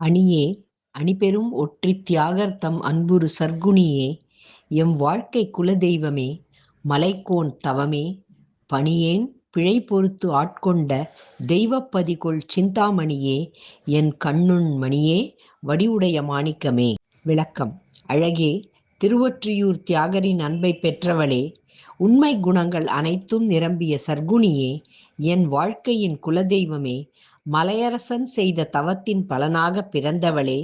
அணியே அணிபெரும் ஒற்றித் தியாகர்தம் அன்புறு சற்குணியே M வாழ்க்கைக் குலதெய்வமே மலைக்கோன் தவமே பணியேன் பிழை பொறுத்து ஆட்கொண்ட தெய்வப் பதிகொள் சிந்தாமணியே என் கண்ணுண் மணியே வடிவுடைய மாணிக்கமே. விளக்கம் அழகே திருவொற்றியூர் தியாகரின் அன்பைப் பெற்றவளே உண்மை குணங்கள் அனைத்தும் நிரம்பிய சற்குணியே என் வாழ்க்கையின் குலதெய்வமே மலையரசன் செய்த தவத்தின் பலனாகப் பிறந்தவளே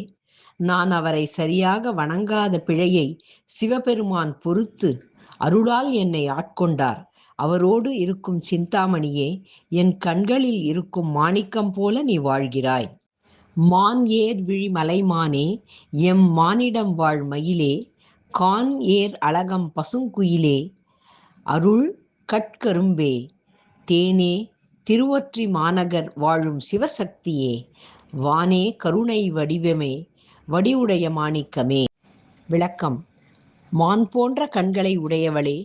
நான் அவரை சரியாக வணங்காத பிழையை சிவபெருமான் பொறுத்து அருளால் என்னை ஆட்கொண்டார். அவரோடு இருக்கும் சிந்தாமணியே என் கண்களில் இருக்கும் மாணிக்கம் போல நீ வாழ்கிறாய். மான் ஏர் விழி மலைமானே எம் மானிடம்வாழ் மயிலே கான் ஏர் அழகம் பசுங்குயிலே அருள் கட்கரும்பே தேனே திருவொற்றி மாநகர் வாழும் சிவசக்தியே வானே கருணை வடிவமே வடிவுடைய மாணிக்கமே. விளக்கம் மான் போன்ற கண்களை உடையவளே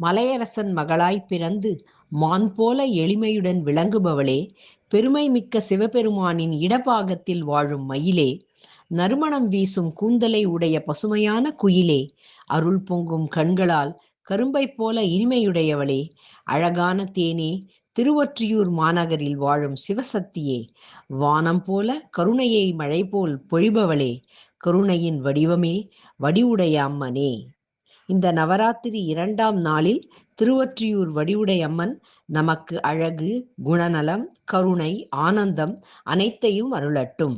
மலையரசன் மகளாய் பிறந்து மான் போல எளிமையுடன் விளங்குபவளே பெருமை மிக்க சிவபெருமானின் இடப்பாகத்தில் வாழும் மயிலே நறுமணம் வீசும் கூந்தலை உடைய பசுமையான குயிலே அருள் பொங்கும் கண்களால் கரும்பைப் போல இனிமையுடையவளே அழகான தேனே திருவொற்றியூர் மாநகரில் வாழும் சிவசக்தியே வானம் போல கருணையை மழை போல் பொழிபவளே கருணையின் வடிவமே வடிவுடைய அம்மனே. இந்த நவராத்திரி இரண்டாம் நாளில் திருவொற்றியூர் வடிவுடைய அம்மன் நமக்கு அழகு குணநலம் கருணை ஆனந்தம் அனைத்தையும் அருளட்டும்.